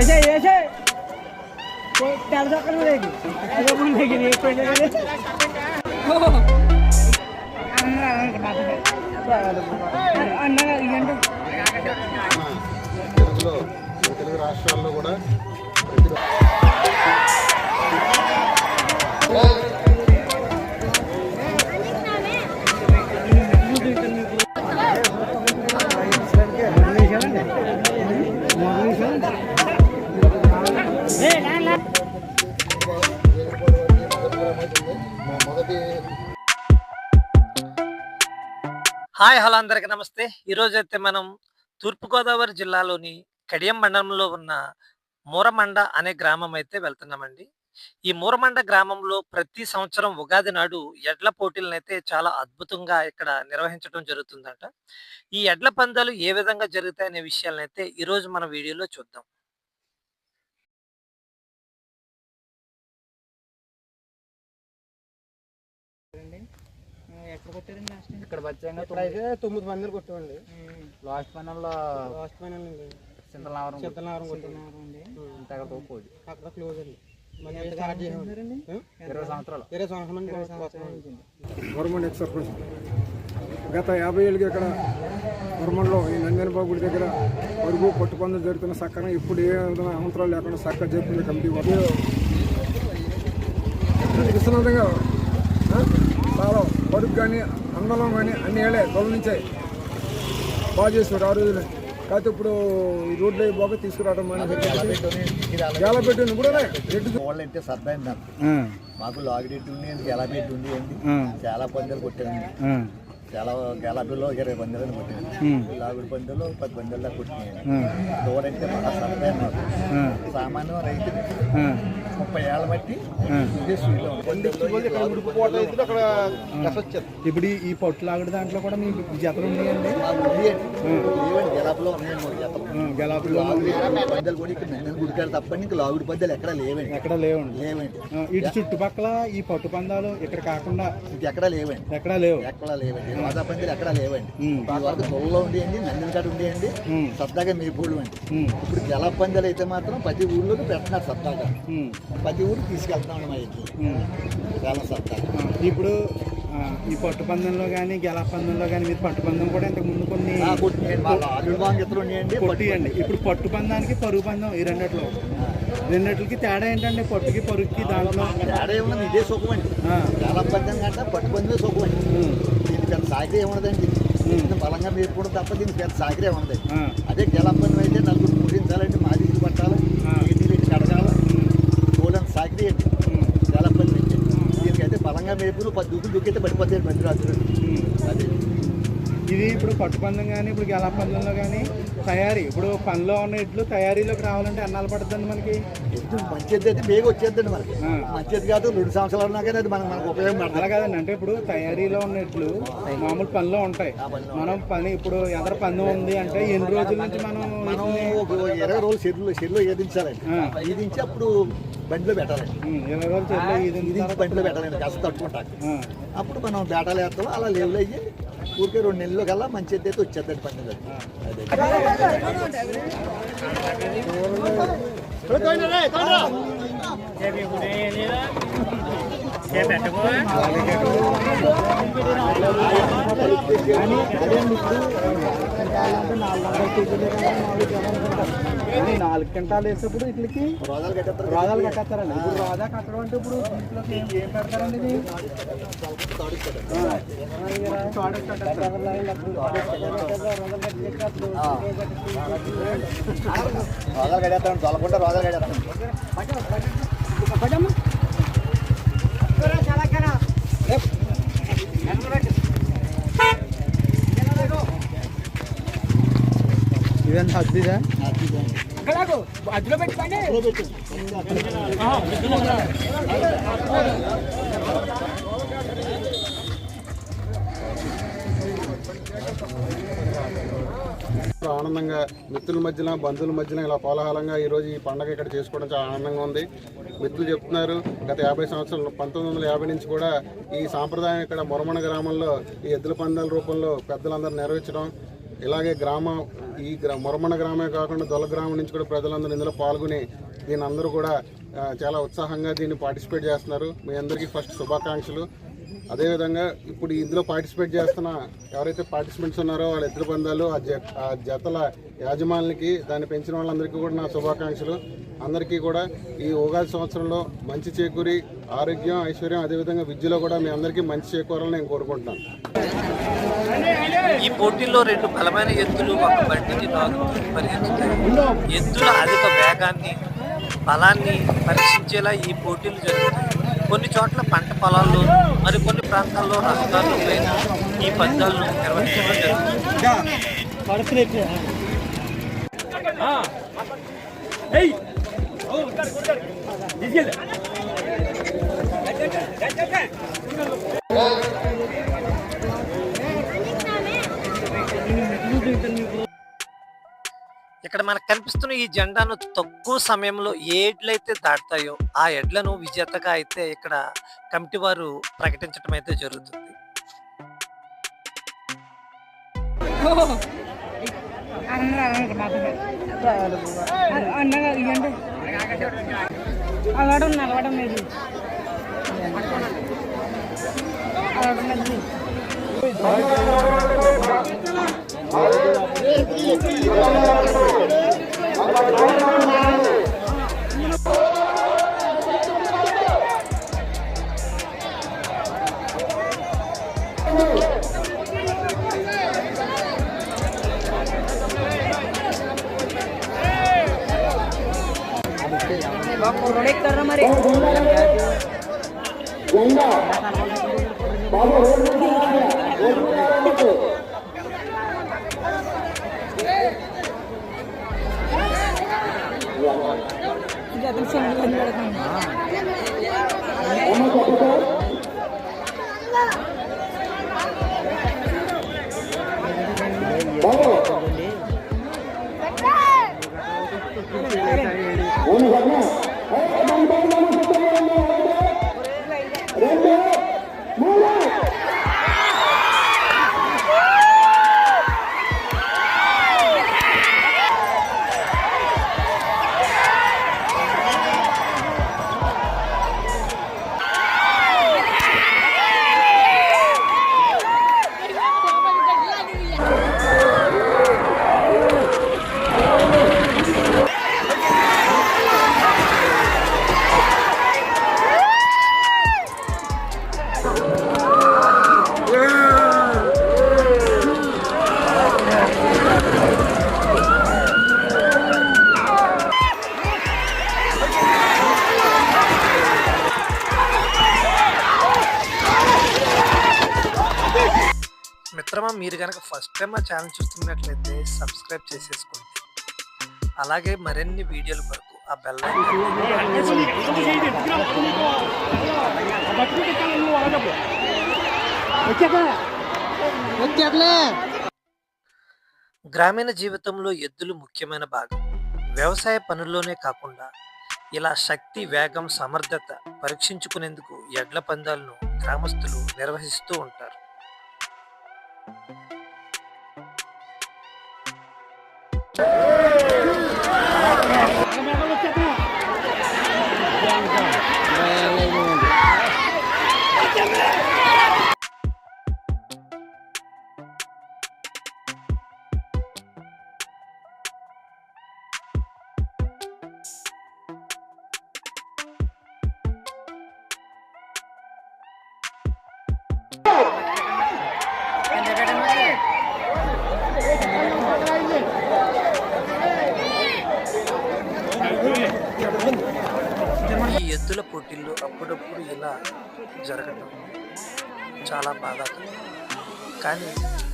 ऐसे ऐसे कोई त्याला कर मिळेल अगं पण नाही गेली एक पहिले गेले అన్న ఇదంటే తెలుగులో మన తెలుగు రాష్ట్రాల్లో కూడా ప్రతి హాయ్ హలో అందరికి నమస్తే. ఈరోజు అయితే మనం తూర్పుగోదావరి జిల్లాలోని కడియం మండలంలో ఉన్న మూరమండ అనే గ్రామం అయితే వెళ్తున్నామండి. ఈ మూరమండ గ్రామంలో ప్రతి సంవత్సరం ఉగాది నాడు ఎడ్ల పోటీలను అయితే చాలా అద్భుతంగా ఇక్కడ నిర్వహించడం జరుగుతుందంట. ఈ ఎడ్ల పందాలు ఏ విధంగా జరుగుతాయనే విషయాలను అయితే ఈరోజు మన వీడియోలో చూద్దాం. ఇక్కడ బచ్చంగా ఇప్పుడైతే తొమ్మిది మందిని కొట్టామండి లాస్ట్ పనంలో లాస్ట్ కొట్టినారు అండి. తెగ తోపోదు అక్కడ క్లోజ్ అండి. ఇరవై సంవత్సరాలు. ఇరవై సంవత్సరం గవర్నమెంట్ సర్పంచ్ గత యాభై ఏళ్ళుగా ఇక్కడ గవర్నమెంట్లో ఈ నందనబాబు గుడి దగ్గర వరకు పట్టుపందులు జరుగుతున్న సక్కన ఇప్పుడు ఏ విధమైన అమంతరాలు లేకుండా చక్కగా జరుపుకునే కమిటీ వాళ్ళు విశ్వనాథంగా చాలా పరుగు కానీ అందలం కానీ అన్ని ఏళ్ళే తొలగించాయి బాగా చేశారు ఆ రోజులు కాకపోతే ఇప్పుడు ఈ రోడ్లు బాగా తీసుకురావడం గేల పెట్టింది కూడా రెడ్డి వాళ్ళంటే సరదా మాకు లాగిరెడ్డి ఉంది గెలా పెట్టి ఉంది అండి చాలా పందాలు కొట్టానండి గెలాబిలో ఇరవై పందాలు కొట్టాను లాగుడి పందాలు పది దూరంటే బాగా సరదా సామాన్య రైతు ముప్పై ఏళ్ళ బట్టి ఇదే స్పీడ్లో ఇప్పుడు ఈ- ఈ పొట్టు లాగుడు దాంట్లో కూడా మీ జతలు ఉన్నాయండి? గెలాబిలో ఉన్నాయండి గెలాపులో పందాలు కూడా ఇక్కడ నందన గుడికాడు తప్ప ఇంకా లాగుడి పందాలు ఎక్కడా లేవండి. ఎక్కడ లేవండి. లేవండి. ఇటు చుట్టుపక్కల ఈ పట్టు పందాలు ఇక్కడ కాకుండా ఇంకెక్కడా లేవండి. ఎక్కడా లేవు. ఎక్కడా లేవండి. రాజా పందిలు ఎక్కడా లేవండి. వరకు తొలలో ఉండేయండి నందిన కాడ ఉండేయండి ఉమ్. సరదాగా మేపూళ్ళు అండి ఇప్పుడు జల పందాలు అయితే మాత్రం ప్రతి ఊళ్ళోకి పెడుతున్నారు సరదాగా. ఉమ్, ప్రతి ఊరికి తీసుకెళ్తున్నాం మా ఇంట్లో. చాలా సరదాగా ఆ, ఇప్పుడు ఈ పట్టు పందెంలో కానీ గెలా పందెంలో కానీ మీరు పట్టు పందెం కూడా ఇంతకు ముందు కొన్ని కొట్టియండి. ఇప్పుడు పట్టు పందానికి పరుగు పందెం ఈ రెండిట్లో. రెండిట్లకి తేడా ఏంటంటే పట్టుకి పరుగుకి దాంట్లో? తేడా ఏమన్నా ఇదే సుఖం అండి జల పందెం కంటే పట్టు పందిలే సుఖం అండి సాగరీ దీన్ని బలంగా మేపుకోవడం తప్ప దీనికి పెద్ద సాగరీ ఏమన్నది ఆ, అదే జల పందెం అయితే నలుగురు పూజించాలంటే మాది ఇల్లు పట్టాలి నీటి కడగాలి. చూడండి సాగరీ అండి అయితే దీనికైతే బలంగా మేపులు పది దూకులు దూకైతే పడిపోతాయి. అదే ఇది ఇప్పుడు పట్టు పందెం కానీ ఇప్పుడు గెలా పందెంలో కానీ తయారీ. ఇప్పుడు పనిలో ఉన్న ఎడ్లు తయారీలోకి రావాలంటే అన్నాలు పడుతుంది మనకి? ఎద్దు మంచి ఎద్దు అయితే బేగ వచ్చేద్దండి మనకి. ఆ. మంచి ఎద్దు కాదు రెండు సంవత్సరాలు ఉన్నా కానీ అది మనకు మనకు ఉపయోగపడుతుంది అలా కాదండి. అంటే ఇప్పుడు తయారీలో ఉన్న ఎడ్లు మామూలు పనిలో ఉంటాయి. మనం పని ఇప్పుడు ఎదర పందెం ఉంది అంటే ఎన్ని రోజుల నుంచి మనం మనం ఇరవై రోజులు చెరువులో చెరువులో ఏదించాలండి. ఆ. ఈదించి అప్పుడు బండిలో పెట్టాలండి. ఇరవై రోజులు చెల్లి ఇది ఈదించి బండిలో పెట్టాలండి. కాస్త తట్టుకుంటాక. ఆ, అప్పుడు మనం బేటాలు వేస్తాం అలా లేవులు అయ్యి ఊరికే రెండు నెలలు కల్లా మంచి అయితే వచ్చేద్దండి పండుగ. అదే. నాలుగు క్వింటాలు వేసేప్పుడు ఇట్లకి రోదాలు కట్టేస్తారండి. ఇప్పుడు రోదా కట్టడం అంటే ఇప్పుడు దీంట్లోకి ఏం పెడతారండి ఇది. రోజాలు కట్టేస్తాం తొలకుండా రోజాలు కట్టేస్తాం ఇదంతా అద్దిదా పెట్టుకోండి. ఆనందంగా మిత్రుల మధ్యన బంధువుల మధ్యన ఇలా కోలాహలంగా ఈరోజు ఈ పండగ ఇక్కడ చేసుకోవడం చాలా ఆనందంగా ఉంది. మిత్రులు చెప్తున్నారు గత యాభై సంవత్సరాలు పంతొమ్మిది వందల యాభై నుంచి కూడా ఈ సాంప్రదాయం ఇక్కడ మొరమణ గ్రామంలో ఈ ఎద్దుల పందాల రూపంలో పెద్దలందరూ నెరవేర్చడం ఇలాగే గ్రామ ఈ గ్రా మొరమణ గ్రామే కాకుండా దొల గ్రామం నుంచి కూడా ప్రజలందరూ ఇందులో పాల్గొని దీని అందరూ కూడా చాలా ఉత్సాహంగా దీన్ని పార్టిసిపేట్ చేస్తున్నారు. మీ అందరికీ ఫస్ట్ శుభాకాంక్షలు. అదేవిధంగా ఇప్పుడు ఇందులో పార్టిసిపేట్ చేస్తున్న ఎవరైతే పార్టిసిపెంట్స్ ఉన్నారో వాళ్ళ ఇద్దరు బంధాలు ఆ జ ఆ జతల యాజమాన్యానికి దాన్ని పెంచిన వాళ్ళందరికీ కూడా నా శుభాకాంక్షలు. అందరికీ కూడా ఈ ఉగాది సంవత్సరంలో మంచి చేకూరి ఆరోగ్యం ఐశ్వర్యం అదేవిధంగా విద్యలో కూడా మీ అందరికీ మంచి చేకూరాలని నేను కోరుకుంటున్నాను. ఈ పోటీల్లో రెండు బలమైన ఎద్దులు ఒక బండిని పరిగెత్తుతాయి. ఎద్దుల అధిక వేగాన్ని బలాన్ని పరీక్షించేలా ఈ పోటీలు జరుగుతాయి. కొన్ని చోట్ల పంట పొలాల్లో మరికొన్ని ప్రాంతాల్లో రహదారుల పైన ఈ పందాలను నిర్వహించడం జరుగుతుంది ఇక్కడ మనకు కనిపిస్తున్న ఈ జెండాను తక్కువ సమయంలో ఏ ఎడ్లయితే దాటుతాయో ఆ ఎడ్లను విజేతగా అయితే ఇక్కడ కమిటీ వారు ప్రకటించడం అయితే జరుగుతుంది. అన్నగా ఇవ్వండి లేదు আর జతలు ఫస్ట్ టైం మా ఛానల్ చూస్తున్నట్లయితే సబ్స్క్రైబ్ చేసేసుకోండి. అలాగే మరిన్ని వీడియోల కొరకు ఆ బెల్ గ్రామీణ జీవితంలో ఎద్దులు ముఖ్యమైన భాగం. వ్యవసాయ పనుల్లోనే కాకుండా ఇలా శక్తి వేగం సమర్థత పరీక్షించుకునేందుకు ఎడ్ల పందాలను గ్రామస్తులు నిర్వహిస్తూ ఉంటారు. ఈ ఎద్దుల పోటీల్లో అప్పుడప్పుడు ఇలా జరగడం చాలా బాధ కానీ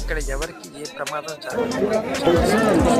ఇక్కడ ఎవరికి ఏ ప్రమాదం జరగదు.